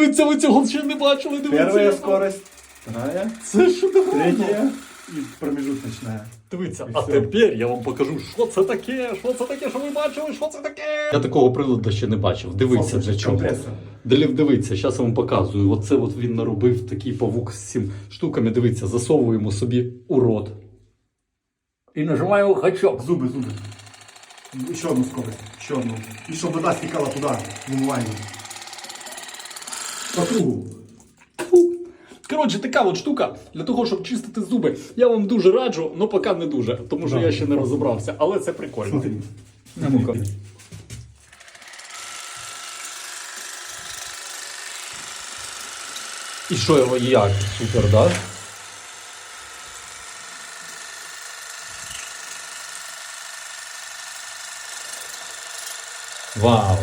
Дивіться, ви цього ще не бачили. Дивіться. Первая яка- скорость, вторая, Це шедеврально. третья и промежуточная. Дивіться, І а все. тепер я вам покажу, що це таке, що це таке, що ви бачили, що це таке. Я такого приладу ще не бачив. Дивіться для чого. Компрессор. Дивіться, дивіться, зараз я вам показую. Оце от він наробив такий павук з цим штуками. Дивіться, засовуємо собі у рот. І нажимаємо гачок. Зубы, зубы. Еще одну скорость. Еще одну. И чтобы вода стекала туда, в умывальник. По кругу. Коротше, така от штука для того, щоб чистити зуби. Я вам дуже раджу, але поки не дуже, тому що Да. я ще не розібрався. Але це прикольно. Ну-ка. І що його як? Супер, да? Вау!